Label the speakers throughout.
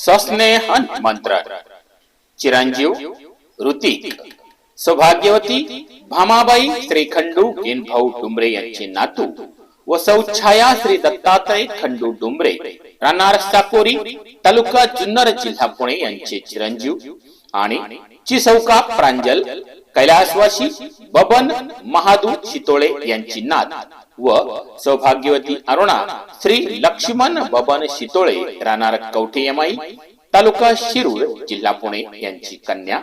Speaker 1: सस्नेह मंत्र। चिरंजीव ऋतिक सौभाग्यवती भामाबाई श्री खंडू भाऊ डुंबरे यांचे नातू व सौछाया श्री दत्तात्रय खंडू डुंबरे राहणार साकोरी तालुका जुन्नर जिल्हा पुणे यांचे चिरंजीव आणि चिसौका प्रांजल कैलासवासी बबन महादू चितोळे यांची नात। व सौभाग्यवती अरुणा श्री लक्ष्मण बबन शितोळे राहणार कवठे यमाई तालुका शिरूर जिल्हा पुणे यांची कन्या.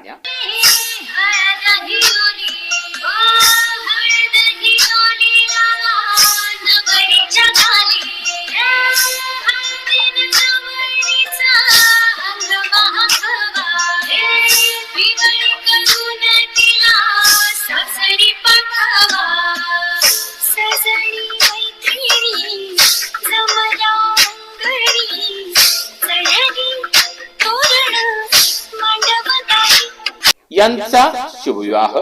Speaker 1: यांचा शुभविवाह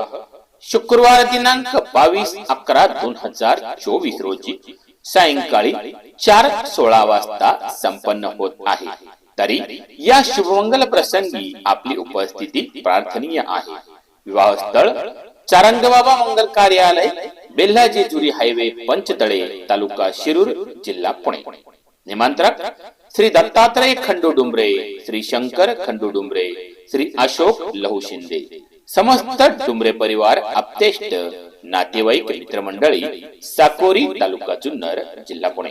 Speaker 1: शुक्रवार दिनांक बावीस अकरा दोन हजार चोवीस रोजी सायंकाळी चार सोळा वाजता संपन्न होत आहे. तरी या शुभमंगल प्रसंगी आपली उपस्थिती प्रार्थनीय आहे. विवाह स्थळ चारंगबाबा मंगल कार्यालय बेल्हा जेजुरी हायवे पंचतळे तालुका शिरूर जिल्हा पुणे. निमंत्रक श्री दत्तात्रय खंडू डुंबरे श्री शंकर खंडू डुंबरे श्री अशोक लहू शिंदे. समस्त डुमरे परिवार आपतेष्ट नातेवाईक मित्रमंडळी साकोरी तालुका जुन्नर जिल्हा पुणे.